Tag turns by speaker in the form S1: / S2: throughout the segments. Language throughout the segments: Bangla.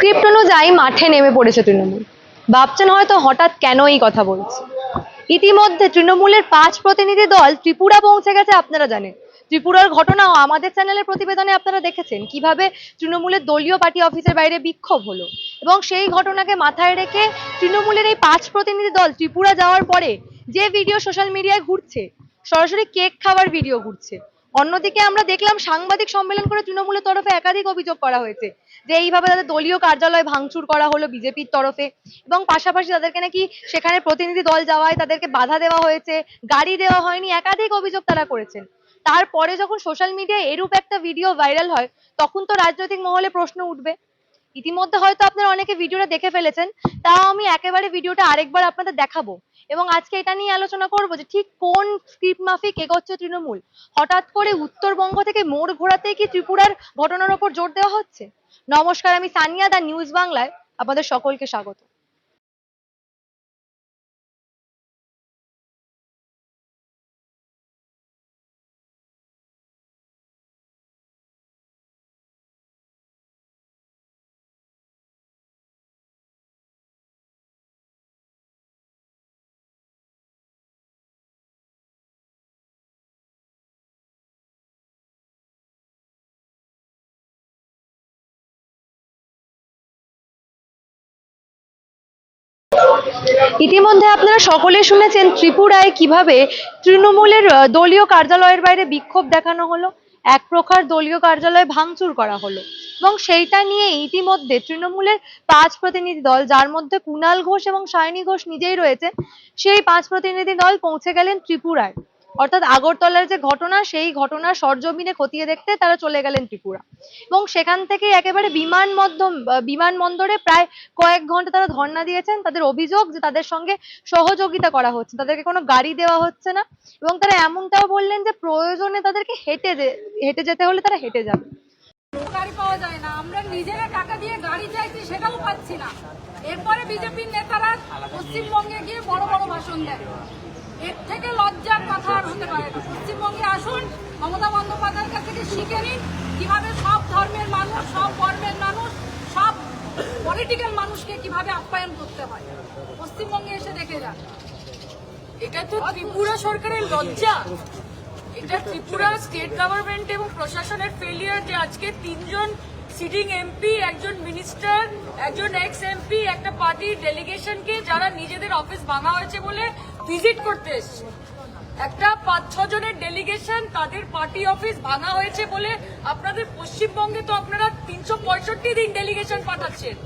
S1: স্ক্রিপ্ট অনুযায়ী মাঠে নেমে পড়েছে তৃণমূল। ভাবছেন হয়তো হঠাৎ কেন এই কথা বলছে। ইতিমধ্যে তৃণমূলের পাঁচ প্রতিনিধি দল ত্রিপুরা পৌঁছে গেছে, আপনারা জানেন। ত্রিপুরার ঘটনাও আমাদের চ্যানেলের প্রতিবেদনে আপনারা দেখেছেন কীভাবে তৃণমূলের দলীয় পার্টি অফিসের বাইরে বিক্ষোভ হলো এবং সেই ঘটনাকে মাথায় রেখে তৃণমূলের এই পাঁচ প্রতিনিধি দল ত্রিপুরা যাওয়ার পরে যে ভিডিও সোশ্যাল মিডিয়ায় ঘুরছে, সরাসরি কেক খাওয়ার ভিডিও ঘুরছে অন্যদিকে আমরা দেখলাম সাংবাদিক সম্মেলন করে তৃণমূলের তরফে একাধিক অভিযোগ করা হয়েছে যে এইভাবে তাদের দলীয় কার্যালয় ভাঙচুর করা হলো বিজেপির তরফে এবং পাশাপাশি তাদেরকে নাকি সেখানে প্রতিনিধি দল যাওয়ায় তাদেরকে বাধা দেওয়া হয়েছে, গাড়ি দেওয়া হয়নি, একাধিক অভিযোগ তারা করেছেন। তারপরে যখন সোশ্যাল মিডিয়ায় এরূপ একটা ভিডিও ভাইরাল হয়, তখন তো রাজনৈতিক মহলে প্রশ্ন উঠবে। ইতিমধ্যে হয়তো আপনারা অনেকে ভিডিওটা দেখে ফেলেছেন, তাও আমি একেবারে ভিডিওটা আরেকবার আপনাদের দেখাবো। এবং আজকে এটা নিয়ে আলোচনা করব যে ঠিক কোন স্ক্রিপ্ট মাফিক এগোচ্ছে তৃণমূল? হঠাৎ করে উত্তরবঙ্গ থেকে মোড় ঘোরাতে কি ত্রিপুরার ঘটনার ওপর জোর দেওয়া হচ্ছে? নমস্কার, আমি সানিয়া দা, নিউজ বাংলায়। আপনাদের সকলকে স্বাগত। ইতিমধ্যে আপনারা সকলে শুনেছেন ত্রিপুরায় কীভাবে তৃণমূলের দলীয় কার্যালয়ের বাইরে বিক্ষোভ দেখানো হলো, এক প্রকার দলীয় কার্যালয় ভাঙচুর করা হলো, এবং সেইটা নিয়ে ইতিমধ্যে তৃণমূলের পাঁচ প্রতিনিধি দল, যার মধ্যে কুনাল ঘোষ এবং সায়নী ঘোষ নিজেই রয়েছে সেই পাঁচ প্রতিনিধি দল পৌঁছে গেলেন ত্রিপুরায়। অর্থাৎ আগরতলার যে ঘটনা, সেই ঘটনার সরজমিনে খতিয়ে দেখতে তারা চলে গেলেন ত্রিপুরা। এবং সেখান থেকে একেবারে বিমান মধ্যম বিমানবন্দরে প্রায় কয়েক ঘণ্টা তারা ধর্ণা দিয়েছেন। তাদের অভিযোগ যে তাদের সঙ্গে সহযোগিতা করা হচ্ছে, তাদেরকে কোনো গাড়ি দেওয়া হচ্ছে না। এবং তারা এমনটাও বললেন যে প্রয়োজনে তাদেরকে হেঁটে হেঁটে যেতে হলে তারা হেঁটে যাবে।
S2: পাওয়া যায় না, আমরা নিজেরা টাকা দিয়ে গাড়ি চাইছি, সেটাও পাচ্ছি না। এরপরে বিজেপির নেতারা পশ্চিমবঙ্গে গিয়ে বড় বড় ভাষণ দেয় এর থেকে লজ্জার কথা আর হতে পারে না। পশ্চিমবঙ্গে আসুন, মমতা বন্দ্যোপাধ্যায়ের কাছ থেকে শিখে নিন কীভাবে সব ধর্মের মানুষ, সব বর্ণের মানুষ, সব পলিটিক্যাল মানুষকে কীভাবে আপ্যায়ন করতে হয়। পশ্চিমবঙ্গে এসে দেখে যান।
S3: এটা তো ত্রিপুরা সরকারের লজ্জা। এটা ত্রিপুরা স্টেট গভর্নমেন্ট এবং প্রশাসনের ফেলিয়ার যে আজকে তিনজন সিটিং এমপি একজন মিনিস্টার একজন এক্স এমপি একটা পার্টির ডেলিগেশনকে যারা নিজেদের অফিস ভাঙা হয়েছে বলে ভিজিট করতে এসছে। একটা পাঁচ ছ জনের ডেলিগেশন তাদের পার্টি অফিস ভাঙা হয়েছে বলে আপনাদের পশ্চিমবঙ্গে তো আপনারা তিনশো পঁয়ষট্টি দিন ডেলিগেশন পাঠাচ্ছেন।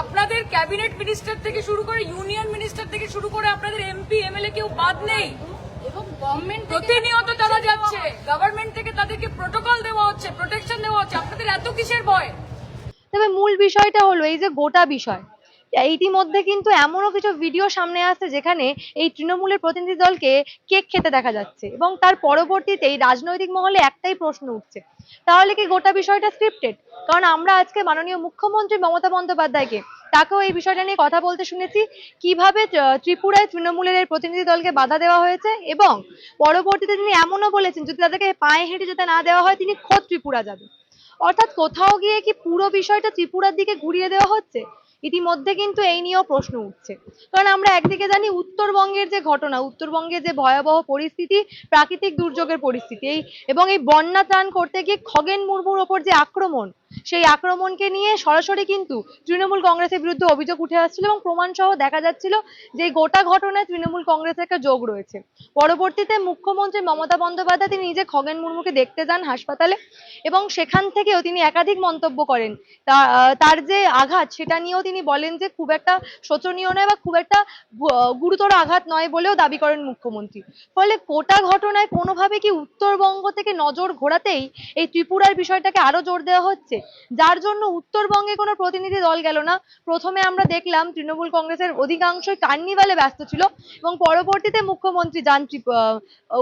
S3: আপনাদের ক্যাবিনেট মিনিস্টার থেকে শুরু করে ইউনিয়ন মিনিস্টার থেকে শুরু করে আপনাদের এমপি এমএলএ কেউ বাদ নেই।
S2: এবং গভর্নমেন্ট
S3: প্রতিনিয়ত তারা যাচ্ছে। গভর্নমেন্ট থেকে তাদেরকে প্রোটোকল দেওয়া হচ্ছে প্রোটেকশন দেওয়া হচ্ছে। আপনাদের এত কিসের ভয়?
S1: তবে মূল বিষয়টা হলো এই যে গোটা বিষয় ইতিমধ্যে কিন্তু এমনও কিছু ভিডিও সামনে আসছে যেখানে এই তৃণমূলের প্রতিনিধি দলকে কেক খেতে দেখা যাচ্ছে এবং তার পরবর্তীতেই রাজনৈতিক মহলে একটাই প্রশ্ন উঠছে। তাহলে কি গোটা বিষয়টা স্ক্রিপ্টেড কারণ আমরা আজকে মাননীয় মুখ্যমন্ত্রী মমতা বন্দ্যোপাধ্যায়কে, তাকেও এই বিষয়টা নিয়ে কথা বলতে শুনেছি। কীভাবে ত্রিপুরায় তৃণমূলের এই প্রতিনিধি দলকে বাধা দেওয়া হয়েছে এবং পরবর্তীতে তিনি এমনও বলেছেন, যদি তাদেরকে পায়ে হেঁটে যেতে না দেওয়া হয়, তিনি খোদ ত্রিপুরা যাবেন। অর্থাৎ কোথাও গিয়ে কি পুরো বিষয়টা ত্রিপুরার দিকে ঘুরিয়ে দেওয়া হচ্ছে? ইতিমধ্যে কিন্তু এই নিয়েও প্রশ্ন উঠছে। কারণ আমরা একদিকে জানি উত্তরবঙ্গের যে ঘটনা উত্তরবঙ্গের যে ভয়াবহ পরিস্থিতি, প্রাকৃতিক দুর্যোগের পরিস্থিতি, এই এবং এই বন্যা ত্রাণ করতে গিয়ে খগেন মুর্মুর ওপর যে আক্রমণ, সেই আক্রমণকে নিয়ে সরাসরি কিন্তু তৃণমূল কংগ্রেসের বিরুদ্ধে অভিযোগ উঠে আসছিল এবং প্রমাণ সহ দেখা যাচ্ছিল যে গোটা ঘটনায় তৃণমূল কংগ্রেসের একটা যোগ রয়েছে। পরবর্তীতে মুখ্যমন্ত্রী মমতা বন্দ্যোপাধ্যায় তিনি নিজে খগেন মুর্মুকে দেখতে যান হাসপাতালে এবং সেখান থেকেও তিনি একাধিক মন্তব্য করেন। তার যে আঘাত সেটা নিয়েও তিনি বলেন যে খুব একটা শোচনীয় নয় বা খুব একটা গুরুতর আঘাত নয় বলেও দাবি করেন মুখ্যমন্ত্রী। ফলে গোটা ঘটনায় কোনোভাবে কি উত্তরবঙ্গ থেকে নজর ঘোরাতেই এই ত্রিপুরার বিষয়টাকে আরও জোর দেওয়া হচ্ছে? যার জন্য উত্তরবঙ্গে কোনো প্রতিনিধি দল গেল না। প্রথমে আমরা দেখলাম তৃণমূল কংগ্রেসের অধিকাংশই কার্নিভালে ব্যস্ত ছিল এবং পরবর্তীতে মুখ্যমন্ত্রী যান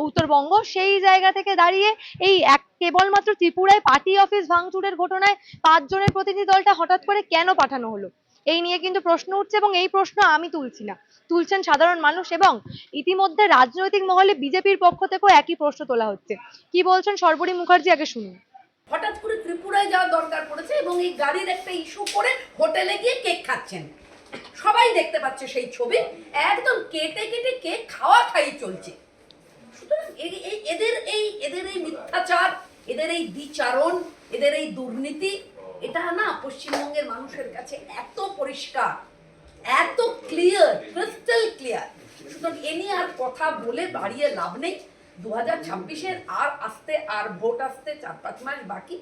S1: উত্তরবঙ্গ সেই জায়গা থেকে দাঁড়িয়ে এই এক, কেবলমাত্র ত্রিপুরায় পার্টি অফিস ভাঙচুরের ঘটনায় পাঁচজনের প্রতিনিধি দলটা হঠাৎ করে কেন পাঠানো হলো? এই নিয়ে কিন্তু প্রশ্ন উঠছে এবং এই প্রশ্ন আমি তুলছি না। তুলছেন সাধারণ মানুষ এবং ইতিমধ্যে রাজনৈতিক মহলে বিজেপির পক্ষ থেকেও একই প্রশ্ন তোলা হচ্ছে। কি বলছেন সর্বরী মুখার্জি? আগে শুনুন।
S2: হঠাৎ করে ত্রিপুরায়
S4: যাওয়ার দরকার পড়েছে এবং এই গাড়ির একটা ইস্যু করে হোটেলে গিয়ে কেক খাচ্ছেন। সবাই দেখতে পাচ্ছে সেই ছবি। একদম কেটে কেটে কেক খাওয়া খাই চলছে। এদের এই এদের এই মিথ্যাচার, এদের এই বিচারণ, এদের এই দুর্নীতি এটা না পশ্চিমবঙ্গের মানুষের কাছে এত পরিষ্কার, এত ক্লিয়ার ক্রিস্টাল ক্লিয়ার সুতরাং এ নিয়ে আর কথা বলে বাড়িয়ে লাভ নেই। দু হাজার ছাব্বিশের আর আসতে আর ভোট আসতে চার পাঁচ মাস বাকি।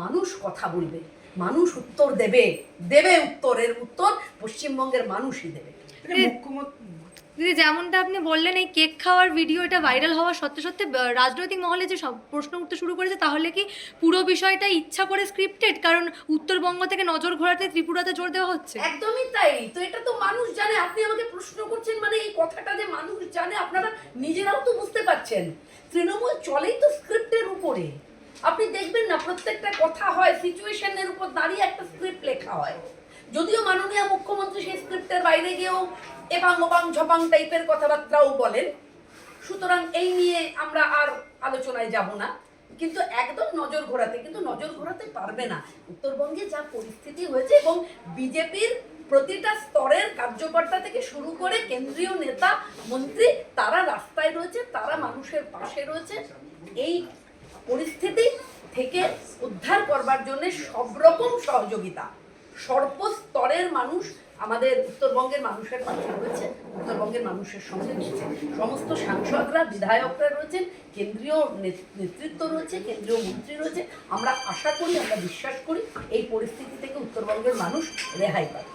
S4: মানুষ কথা বলবে, মানুষ উত্তর দেবে দেবে উত্তরের উত্তর, পশ্চিমবঙ্গের মানুষই দেবে।
S1: দিদি, যেমনটা আপনি বললেন, এই কেক খাওয়ার ভিডিও এটা ভাইরাল হওয়ার সত্যি সত্যি রাজনৈতিক মহলে যে সব প্রশ্ন উঠতে শুরু করেছে, তাহলে কি পুরো বিষয়টা ইচ্ছা করে স্ক্রিপ্টেড কারণ উত্তরবঙ্গ থেকে নজর ঘোরাতে ত্রিপুরাতে জোর দেওয়া হচ্ছে।
S4: একদমই তাই। তো এটা তো মানুষ জানে। আপনি আমাকে প্রশ্ন করছেন মানে এই কথাটা যে মানুষ জানে, আপনারা নিজেরাও তো বুঝতে পারছেন। তৃণমূল চলেই তো স্ক্রিপ্টের উপরে। আপনি দেখবেন না, প্রত্যেকটা কথা হয় সিচুয়েশনের উপর দাঁড়িয়ে একটা স্ক্রিপ্ট লেখা হয়। যদিও মাননীয় মুখ্যমন্ত্রী সেই স্ক্রিপ্টের বাইরে গিয়েও এবাং ওবাং ঝপাং টাইপের কথাবার্তাও বলেন। সুতরাং এই নিয়ে আমরা আর আলোচনায় যাব না। কিন্তু একদম নজর ঘোরাতে, কিন্তু নজর ঘোরাতে পারবে না। উত্তরবঙ্গে যা পরিস্থিতি হয়েছে এবং বিজেপির প্রতিটা স্তরের কার্যকর্তা থেকে শুরু করে কেন্দ্রীয় নেতা, মন্ত্রী, তারা রাস্তায় রয়েছে, তারা মানুষের পাশে রয়েছে। এই পরিস্থিতি থেকে উদ্ধার করবার জন্য সব রকম সহযোগিতা। সর্বস্তরের মানুষ আমাদের উত্তরবঙ্গের মানুষের পাশে রয়েছে, উত্তরবঙ্গের মানুষের সঙ্গে রয়েছে। সমস্ত সাংসদরা, বিধায়করা রয়েছেন, কেন্দ্রীয় নেতৃত্ব রয়েছে, কেন্দ্রীয় মন্ত্রী রয়েছে। আমরা আশা করি, আমরা বিশ্বাস করি, এই পরিস্থিতি থেকে উত্তরবঙ্গের মানুষ রেহাই পাবে।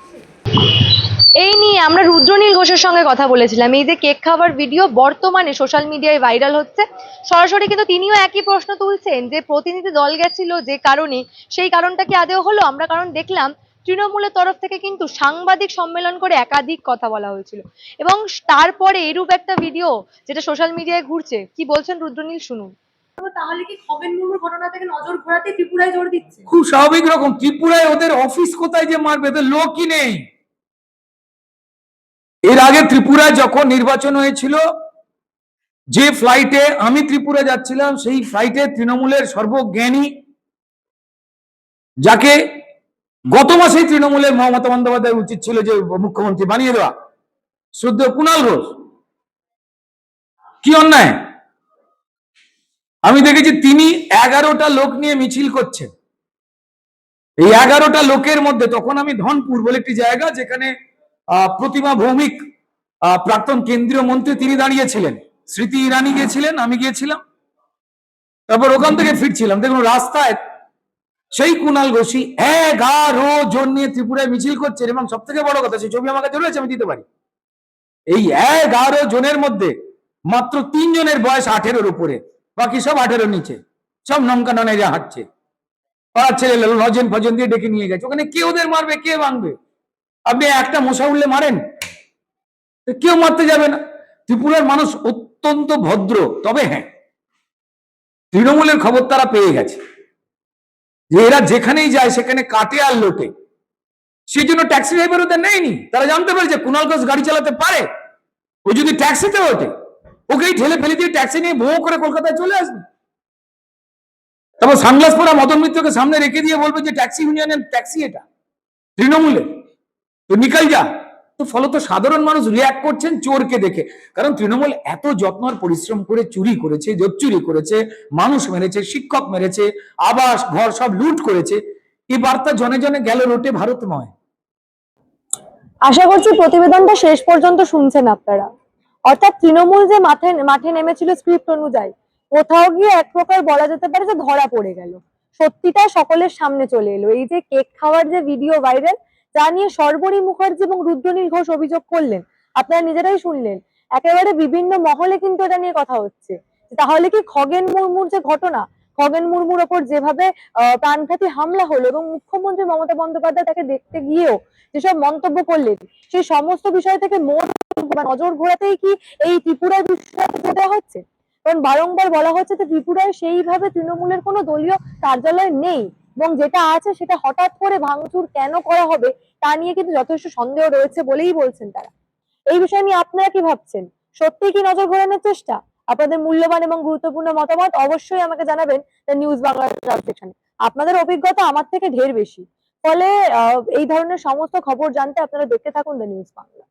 S1: এই নিয়ে আমরা রুদ্রনীল ঘোষের সঙ্গে কথা বলেছিলাম। এই যে কেক খাবার ভিডিও বর্তমানে সোশ্যাল মিডিয়ায় ভাইরাল হচ্ছে। সরাসরি কিন্তু তিনিও একই প্রশ্ন তুলছেন যে প্রতিনিধি দল গেছিল যে কারণে, সেই কারণটা কি আদেও হলো? আমরা কারণ দেখলাম তৃণমূলের তরফ থেকে কিন্তু সাংবাদিক সম্মেলন করে একাধিক কথা বলা হয়েছিল। এবং তারপরে এরূপ একটা ভিডিও যেটা সোশ্যাল মিডিয়ায় ঘুরছে কি বলছেন রুদ্রনীল শুনুন। তাহলে কি খগেন মুর্মুর ঘটনা থেকে নজর ঘোরাতে ত্রিপুরায় জোর দিচ্ছে?
S5: খুব স্বাভাবিক রকম ত্রিপুরায় ওদের অফিস কোথায় যে মারবে ওদের লোকই নেই। এর আগে ত্রিপুরায় যখন নির্বাচন হয়েছিল যে ফ্লাইটে আমি ত্রিপুরা যাচ্ছিলাম সেই ফ্লাইটে তৃণমূলের সর্বজ্ঞানী যাকে গত মাসেই তৃণমূলের মমতা বন্দ্যোপাধ্যায় উচিত ছিল যে মুখ্যমন্ত্রী বানিয়ে দেওয়া। শুদ্ধ কুণাল ঘোষ, কি অন্যায়? আমি দেখেছি তিনি এগারোটা লোক নিয়ে মিছিল করছেন। এই এগারোটা লোকের মধ্যে তখন আমি ধনপুর বলে একটি জায়গা যেখানে প্রতিমা ভৌমিক প্রাক্তন কেন্দ্রীয় মন্ত্রী তিনি দাঁড়িয়েছিলেন। স্মৃতি ইরানি গিয়েছিলেন, আমি গিয়েছিলাম। তারপর ওখান থেকে ফিরছিলাম। দেখুন, রাস্তায় সেই কুণাল ঘোষী এগারো জন নিয়ে ত্রিপুরায় মিছিল করছেন এবং সব থেকে বড় কথা, সেই ছবি আমার কাছে রয়েছে আমি দিতে পারি। এই এগারো জনের মধ্যে মাত্র তিন জনের বয়স আঠেরোর উপরে, বাকি সব আঠেরোর নিচে, সব নমকা ননেরা হাঁটছে। পাড়ার ছেলে লজেন ফজেন দিয়ে ডেকে নিয়ে গেছে, ওখানে কে ওদের মারবে, কে ভাঙবে? আপনি একটা মশা উঠলে মারেন কেউ মারতে যাবে না। ত্রিপুরার মানুষ অত্যন্ত ভদ্র, তবে হ্যাঁ তৃণমূলের খবর তারা পেয়ে গেছে। যে এরা যেখানেই যায় সেখানে কাটে আর লোটে। সেই জন্য ট্যাক্সি ড্রাইভার ওদের নেয়নি। তারা জানতে পেরেছে কুণাল ঘোষ গাড়ি চালাতে পারে। ও যদি ট্যাক্সিতে ওঠে, ওকেই ঠেলে ফেলে দিয়ে ট্যাক্সি নিয়ে ভো করে কলকাতায় চলে আসবে। তারপর সানগ্লাস পরা মদন মিত্রকে সামনে রেখে দিয়ে বলবে যে ট্যাক্সি ইউনিয়নের ট্যাক্সি এটা। তৃণমূলে তো নিকাল যা। ফলত সাধারণ মানুষ রিয়াক্ট করছেন চোরকে দেখে। কারণ তৃণমূল এত যত্ন আর পরিশ্রম করে চুরি করেছে চুরি করেছে, মানুষ মেরেছে, শিক্ষক মেরেছে, আবাস, ঘর সব লুট করেছে। এই বার্তা জনে জনে গেল রোটে ভারতময়
S1: আশা করছি প্রতিবেদনটা শেষ পর্যন্ত শুনছেন আপনারা। অর্থাৎ তৃণমূল যে মাঠে মাঠে নেমেছিল স্ক্রিপ্ট অনুযায়ী, কোথাও গিয়ে এক প্রকার বলা যেতে পারে যে ধরা পড়ে গেল। সত্যিটা সকলের সামনে চলে এলো। এই যে কেক খাওয়ার যে ভিডিও ভাইরাল যা নিয়ে সর্বরী মুখার্জি এবং রুদ্রনীল ঘোষ অভিযোগ করলেন। আপনারা নিজেরাই শুনলেন। একেবারে বিভিন্ন মহলে কিন্তু এটা নিয়ে কথা হচ্ছে। তাহলে কি খগেন মুর্মুর যে ঘটনা, খগেন মুর্মুর ওপর যেভাবে প্রাণঘাতী হামলা হলো এবং মুখ্যমন্ত্রী মমতা বন্দ্যোপাধ্যায় তাকে দেখতে গিয়েও যেসব মন্তব্য করলেন, সেই সমস্ত বিষয় থেকে বা নজর ঘোরাতেই কি এই ত্রিপুরার বিষয়ে দেওয়া হচ্ছে? কারণ বারংবার বলা হচ্ছে যে ত্রিপুরায় সেইভাবে তৃণমূলের কোনো দলীয় কার্যালয় নেই। এবং যেটা আছে সেটা হঠাৎ করে ভাঙচুর কেন করা হবে, তা নিয়ে কিন্তু যথেষ্ট সন্দেহ রয়েছে বলেই বলছেন তারা। এই বিষয় নিয়ে আপনারা কি ভাবছেন? সত্যি কি নজর ঘোরানোর চেষ্টা? আপনাদের মূল্যবান এবং গুরুত্বপূর্ণ মতামত অবশ্যই আমাকে জানাবেন নিউজ বাংলা সেকশনে আপনাদের অভিজ্ঞতা আমার থেকে ঢের বেশি। ফলে এই ধরনের সমস্ত খবর জানতে আপনারা দেখতে থাকুন দ্য নিউজ বাংলা।